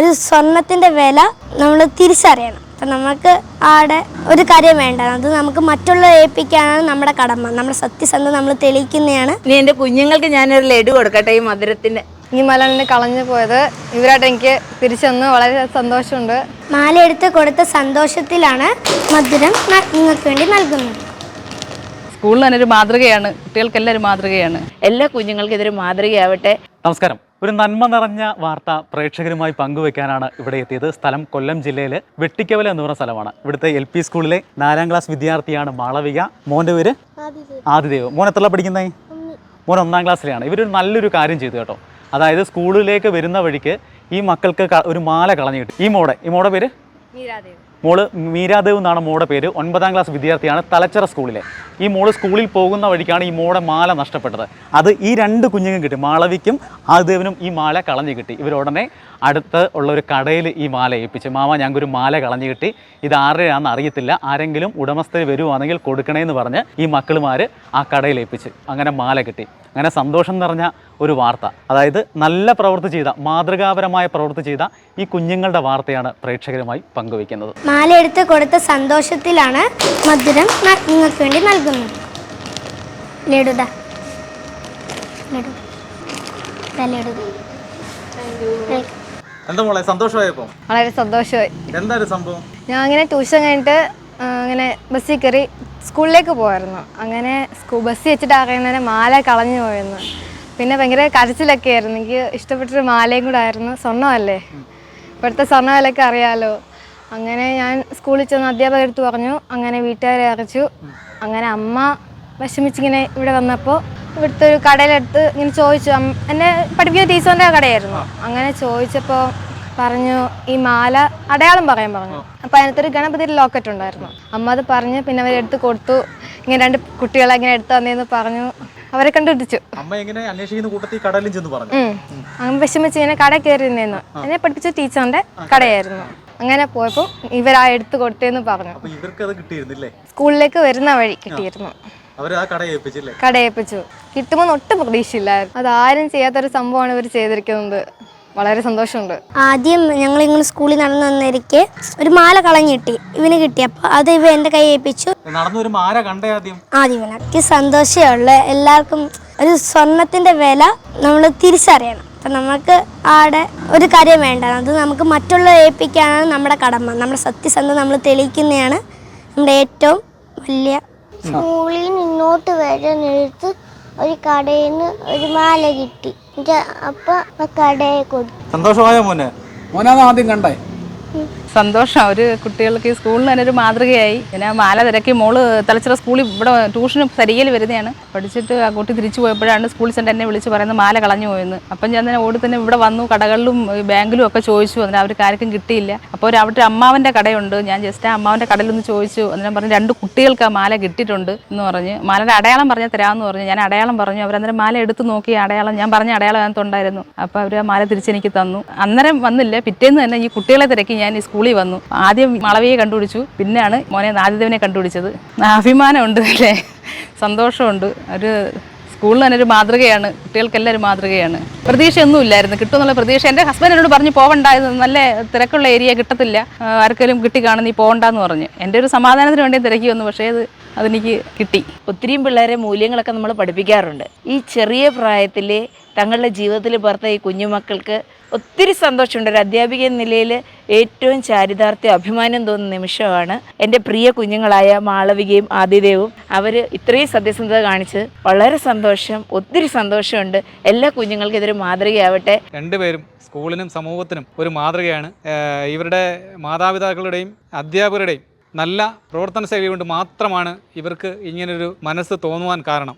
ഒരു സ്വർണത്തിന്റെ വില നമ്മൾ തിരിച്ചറിയണം. അപ്പം നമുക്ക് ആടെ ഒരു കാര്യം വേണ്ട. അത് നമുക്ക് മറ്റുള്ള ഏൽപ്പിക്കാനാണ് നമ്മുടെ കടമ. നമ്മുടെ സത്യസന്ധത നമ്മൾ തെളിയിക്കുന്നതാണ്. ഇനി എന്റെ കുഞ്ഞുങ്ങൾക്ക് ഞാനൊരു ലഡു കൊടുക്കട്ടെ ഈ മധുരത്തിന്റെ ഈ മലണിന് കളഞ്ഞു പോയത്. ഇവരായിട്ട് എനിക്ക് തിരിച്ചു വന്ന് വളരെ സന്തോഷമുണ്ട്. മാല എടുത്ത് കൊടുത്ത സന്തോഷത്തിലാണ് മധുരം നിങ്ങൾക്ക് വേണ്ടി നൽകുന്നത്. സ്കൂളിൽ തന്നെ ഒരു മാതൃകയാണ്. കുട്ടികൾക്കെല്ലാം ഒരു മാതൃകയാണ്. എല്ലാ കുഞ്ഞുങ്ങൾക്കും ഇതൊരു മാതൃകയാവട്ടെ. നമസ്കാരം. ഒരു നന്മ നിറഞ്ഞ വാർത്ത പ്രേക്ഷകരുമായി പങ്കുവെക്കാനാണ് ഇവിടെ എത്തിയത്. സ്ഥലം കൊല്ലം ജില്ലയിലെ വെട്ടിക്കവല എന്ന് പറഞ്ഞ സ്ഥലമാണ്. ഇവിടുത്തെ എൽ പി സ്കൂളിലെ നാലാം ക്ലാസ് വിദ്യാർത്ഥിയാണ് മാളവിക. മോന്റെ പേര്? ആദിദേവ്. മോൻ എത്ര പഠിക്കുന്നേ? മോൻ ഒന്നാം ക്ലാസ്സിലാണ്. ഇവരൊരു നല്ലൊരു കാര്യം ചെയ്തു കേട്ടോ. അതായത് സ്കൂളിലേക്ക് വരുന്ന വഴിക്ക് ഈ മക്കൾക്ക് ഒരു മാല കളഞ്ഞു കിട്ടി. ഈ മോടെ ഈ മോടെ പേര്? മോൾ മീരാദേവ് എന്നാണ് മോടെ പേര്. ഒൻപതാം ക്ലാസ് വിദ്യാർത്ഥിയാണ് തലച്ചറ സ്കൂളിലെ. ഈ മോൾ സ്കൂളിൽ പോകുന്ന വഴിക്കാണ് ഈ മോടെ മാല നഷ്ടപ്പെട്ടത്. അത് ഈ രണ്ട് കുഞ്ഞുങ്ങൾക്കും കിട്ടി. മാളവിക്കും ആദേവനും ഈ മാല കളഞ്ഞു കിട്ടി. ഇവരുടനെ അടുത്ത് ഉള്ള ഒരു കടയിൽ ഈ മാല ഏൽപ്പിച്ചു മാമ ഞങ്ങൾക്കൊരു മാല കളഞ്ഞു കിട്ടി. ഇത് ആരുടെയാണെന്ന് അറിയത്തില്ല. ആരെങ്കിലും ഉടമസ്ഥർ വരുവാണെങ്കിൽ കൊടുക്കണേന്ന് പറഞ്ഞ് ഈ മക്കളുമാർ ആ കടയിൽ ഏൽപ്പിച്ച് അങ്ങനെ മാല കിട്ടി. അങ്ങനെ സന്തോഷം നിറഞ്ഞ ഒരു വാർത്ത. അതായത് നല്ല പ്രവൃത്തി ചെയ്ത മാതൃകാപരമായ പ്രവൃത്തി ചെയ്ത ഈ കുഞ്ഞുങ്ങളുടെ വാർത്തയാണ് പ്രേക്ഷകരുമായി പങ്കുവയ്ക്കുന്നത്. മാല എടുത്ത് കൊടുത്ത സന്തോഷത്തിലാണ് മധുരം നിങ്ങൾക്ക് വേണ്ടി നൽകുന്നത്. എന്താ മോളെ സന്തോഷമായപ്പോ? വളരെ സന്തോഷമായി. എന്താണ് സംഭവം? ഞാൻ അങ്ങനെ ട്യൂഷൻ കഴിഞ്ഞിട്ട് അങ്ങനെ ബസ്സിൽ കയറി സ്കൂളിലേക്ക് പോയിരുന്നു അങ്ങനെ സ്കൂ ബസ്സിൽ വെച്ചിട്ട് അറിയുന്നതിന് മാല കളഞ്ഞു പോയെന്ന് പിന്നെ ഭയങ്കര കരച്ചിലൊക്കെ ആയിരുന്നു. എനിക്ക് ഇഷ്ടപ്പെട്ടൊരു മാലയും കൂടെ ആയിരുന്നു. സ്വർണമല്ലേ? ഇപ്പോഴത്തെ സ്വർണ അറിയാമല്ലോ അങ്ങനെ ഞാൻ സ്കൂളിൽ ചെന്ന് അധ്യാപകർ അടുത്ത് പറഞ്ഞു. അങ്ങനെ വീട്ടുകാരെ അറിയിച്ചു. അങ്ങനെ അമ്മ വിഷമിച്ചിങ്ങനെ ഇവിടെ വന്നപ്പോൾ ഇവിടുത്തെ ഒരു കടയിലെടുത്ത് ഇങ്ങനെ ചോദിച്ചു. എന്നെ പഠിപ്പിക്കുന്ന ടീച്ചറിന്റെ കടയായിരുന്നു. അങ്ങനെ ചോദിച്ചപ്പോൾ പറഞ്ഞു ഈ മാല അടയാളം പറയാൻ പറഞ്ഞു. അപ്പോൾ അതിനകത്തൊരു ഗണപതിയുടെ ലോക്കറ്റ് ഉണ്ടായിരുന്നു. അമ്മ അത് പറഞ്ഞ് പിന്നെ അവരെടുത്ത് കൊടുത്തു. ഇങ്ങനെ രണ്ട് കുട്ടികളെ ഇങ്ങനെ എടുത്തു തന്നേന്ന് പറഞ്ഞു. അവരെ കണ്ടുപിടിച്ചു. അമ്മ എങ്ങനെ അന്വേഷിക്കുന്ന കൂട്ടത്തിൽ കടലിൽ ചെന്ന് പറഞ്ഞു. അങ്ങനെ വിഷമിച്ച് ഇങ്ങനെ കട കയറി നിന്നു എന്നെ പഠിപ്പിച്ച ടീച്ചറിന്റെ കടയായിരുന്നു. അങ്ങനെ പോയപ്പോൾ ഇവരാ എടുത്തു കൊടുത്തേന്ന് പറഞ്ഞു. അപ്പൊ ഇവർക്ക് അത് കിട്ടിയിരുന്നില്ലേ? സ്കൂളിലേക്ക് വരുന്ന വഴി കിട്ടിയിരുന്നു. കടയേപ്പിച്ചു ആ കട ഏൽപ്പിച്ചില്ലേ? കട ഏൽപ്പിച്ചു. കിട്ടുമെന്ന് ഒട്ടും പ്രതീക്ഷയില്ലായിരുന്നു. അതാരും ചെയ്യാത്തൊരു സംഭവമാണ് ഇവർ ചെയ്തിരിക്കുന്നത്. വളരെ സന്തോഷമുണ്ട്. ആദ്യം ഞങ്ങൾ ഇങ്ങനെ സ്കൂളിൽ നടന്നു വന്നിരിക്കെ ഒരു മാല കളഞ്ഞു കിട്ടി ഇവന് കിട്ടി അപ്പോൾ അത് ഇവ എന്റെ കൈ ഏൽപ്പിച്ചു. നടന്നു മാല കണ്ടേ ആദ്യം? ആദ്യം എനിക്ക് സന്തോഷമുള്ള എല്ലാവർക്കും ഒരു സ്വർണത്തിന്റെ വില നമ്മൾ തിരിച്ചറിയണം. അപ്പം നമുക്ക് ആടെ ഒരു കാര്യം വേണ്ട അത് നമുക്ക് മറ്റുള്ള ഏൽപ്പിക്കാനാണ് നമ്മുടെ കടമ. നമ്മുടെ സത്യസന്ധത നമ്മൾ തെളിയിക്കുന്നതാണ് നമ്മുടെ ഏറ്റവും വലിയ സ്കൂളിൽ നിന്നോട്ട് വരുന്നിടത്ത് ഒരു കടയിൽ നിന്ന് ഒരു മാല കിട്ടി. എന്നിട്ട് അപ്പൊ കടയെ കൊടുത്തു. സന്തോഷമായോ മോനെ? മോനാണ് ആദ്യം കണ്ടേ. സന്തോഷം. ഒരു കുട്ടികൾക്ക് ഈ സ്കൂളിൽ തന്നെ ഒരു മാതൃകയായി. പിന്നെ മാല തിരക്കി മോൾ തലച്ചിറ സ്കൂളിൽ ഇവിടെ ട്യൂഷന് സരികയിൽ വരുന്നതാണ്. പഠിച്ചിട്ട് ആ കുട്ടി തിരിച്ചു പോയപ്പോഴാണ് സ്കൂളിൽ സെന്റർ എന്നെ വിളിച്ച് പറയുന്നത് മാല കളഞ്ഞു പോയെന്ന്. അപ്പം ഞാൻ തന്നെ ഓടി തന്നെ ഇവിടെ വന്നു. കടകളിലും ബാങ്കിലും ഒക്കെ ചോദിച്ചു. അതിന് അവർക്ക് ആർക്കും കിട്ടിയില്ല. അപ്പോൾ ഒരു അവിടെ അമ്മാവന്റെ കടയുണ്ട്. ഞാൻ ജസ്റ്റ് ആ അമ്മാവന്റെ കടയിലൊന്ന് ചോദിച്ചു. അന്നേരം പറഞ്ഞു രണ്ട് കുട്ടികൾക്ക് ആ മാല കിട്ടിയിട്ടുണ്ട് എന്ന് പറഞ്ഞ്. മാലയുടെ അടയാളം പറഞ്ഞാൽ തരാമെന്ന് പറഞ്ഞു. ഞാൻ അടയാളം പറഞ്ഞു. അവരന്നേരം മാല എടുത്ത് നോക്കി അടയാളം. ഞാൻ പറഞ്ഞ അടയാളം അതിനകത്തുണ്ടായിരുന്നു. അപ്പോൾ അവർ ആ മാല തിരിച്ചെനിക്ക് തന്നു. അന്നേരം വന്നില്ല. പിറ്റേന്ന് തന്നെ ഈ കുട്ടികളെ തിരക്കി ഞാൻ ഈ സ്കൂളിൽ വന്നു. ആദ്യം മളവിയെ കണ്ടുപിടിച്ചു. പിന്നെയാണ് മോനെ ആദിദേവനെ കണ്ടുപിടിച്ചത്. അഭിമാനമുണ്ട് അല്ലേ? സന്തോഷമുണ്ട്. ഒരു സ്കൂളിൽ തന്നെ ഒരു മാതൃകയാണ്. കുട്ടികൾക്കെല്ലാം ഒരു മാതൃകയാണ്. പ്രതീക്ഷയൊന്നും ഇല്ലായിരുന്നു കിട്ടുമെന്നുള്ള പ്രതീക്ഷ. എന്റെ ഹസ്ബൻഡ് എന്നോട് പറഞ്ഞു പോകണ്ട നല്ല തിരക്കുള്ള ഏരിയ കിട്ടത്തില്ല. ആർക്കെങ്കിലും കിട്ടി കാണും നീ പോകണ്ടെന്ന് പറഞ്ഞു. എന്റെ ഒരു സമാധാനത്തിന് വേണ്ടി തിരക്കി വന്നു. പക്ഷേ അത് അതെനിക്ക് കിട്ടി. ഒത്തിരിയും പിള്ളേരെ മൂല്യങ്ങളൊക്കെ നമ്മൾ പഠിപ്പിക്കാറുണ്ട്. ഈ ചെറിയ പ്രായത്തിൽ തങ്ങളുടെ ജീവിതത്തിൽ പുറത്ത ഈ കുഞ്ഞുമക്കൾക്ക് ഒത്തിരി സന്തോഷമുണ്ട്. ഒരു അധ്യാപിക എന്ന നിലയിൽ ഏറ്റവും ചാരിതാർത്ഥ്യം അഭിമാനം തോന്നുന്ന നിമിഷമാണ് എന്റെ പ്രിയ കുഞ്ഞുങ്ങളായ മാളവികയും ആദിദേവും. അവർ ഇത്രയും സത്യസന്ധത കാണിച്ച് വളരെ സന്തോഷം ഒത്തിരി സന്തോഷമുണ്ട്. എല്ലാ കുഞ്ഞുങ്ങൾക്കും ഇതൊരു മാതൃകയാവട്ടെ. രണ്ടുപേരും സ്കൂളിനും സമൂഹത്തിനും ഒരു മാതൃകയാണ്. ഇവരുടെ മാതാപിതാക്കളുടെയും അധ്യാപകരുടെയും നല്ല പ്രവർത്തന ശൈലി കൊണ്ട് മാത്രമാണ് ഇവർക്ക് ഇങ്ങനൊരു മനസ്സ് തോന്നുവാൻ കാരണം.